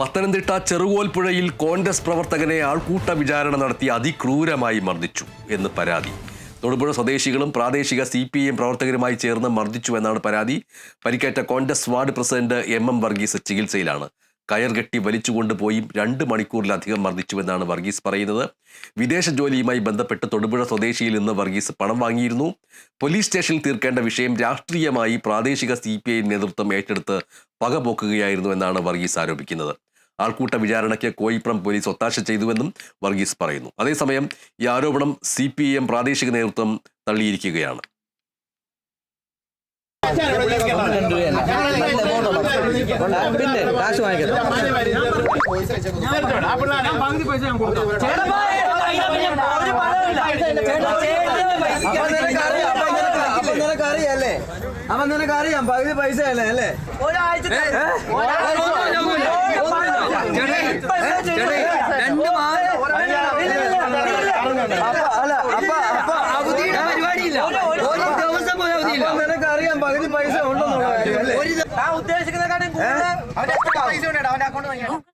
പത്തനംതിട്ട ചെറുകോൽപ്പുഴയിൽ കോൺഗ്രസ് പ്രവർത്തകനെ ആൾക്കൂട്ട വിചാരണ നടത്തി അതിക്രൂരമായി മർദ്ദിച്ചു എന്ന് പരാതി. തൊടുപുഴ സ്വദേശികളും പ്രാദേശിക സി പി എം പ്രവർത്തകരുമായി ചേർന്ന് മർദ്ദിച്ചു എന്നാണ് പരാതി. പരിക്കേറ്റ Congress ward president M M Varghese ചികിത്സയിലാണ്. കയർ കെട്ടി വലിച്ചുകൊണ്ടുപോയി രണ്ട് മണിക്കൂറിലധികം മർദ്ദിച്ചുവെന്നാണ് വർഗീസ് പറയുന്നത്. വിദേശ ജോലിയുമായി ബന്ധപ്പെട്ട് തൊടുപുഴ സ്വദേശിയിൽ നിന്ന് വർഗീസ് പണം വാങ്ങിയിരുന്നു. പോലീസ് സ്റ്റേഷനിൽ തീർക്കേണ്ട വിഷയം രാഷ്ട്രീയമായി പ്രാദേശിക സി പി ഐ നേതൃത്വം ഏറ്റെടുത്ത് പകപോക്കുകയായിരുന്നു എന്നാണ് വർഗീസ് ആരോപിക്കുന്നത്. ആൾക്കൂട്ട വിചാരണയ്ക്ക് കോയിപ്പുറം പോലീസ് ഒത്താശ ചെയ്തുവെന്നും വർഗീസ് പറയുന്നു. അതേസമയം ഈ ആരോപണം സി പ്രാദേശിക നേതൃത്വം തള്ളിയിരിക്കുകയാണ്. പിന്നെ കാശ് വാങ്ങിക്കണം അപ്പൊ നിനക്ക് അറിയാം, അറിയാല്ലേ അപ്പൊ നിനക്ക് പകുതി പൈസ അല്ലേ അല്ലേ അപ്പൊ അപ്പൊ അപ്പൊ നിനക്ക് അറിയാം പകുതി പൈസ ഉണ്ടെന്നുള്ള കാര്യം അല്ലേ ഉദ്ദേശിക്കുന്നതിനെക്കാട്ടും കൂടുതൽ അവന്റെ പൈസ ഉണ്ട് അവന്റെ അക്കൗണ്ട്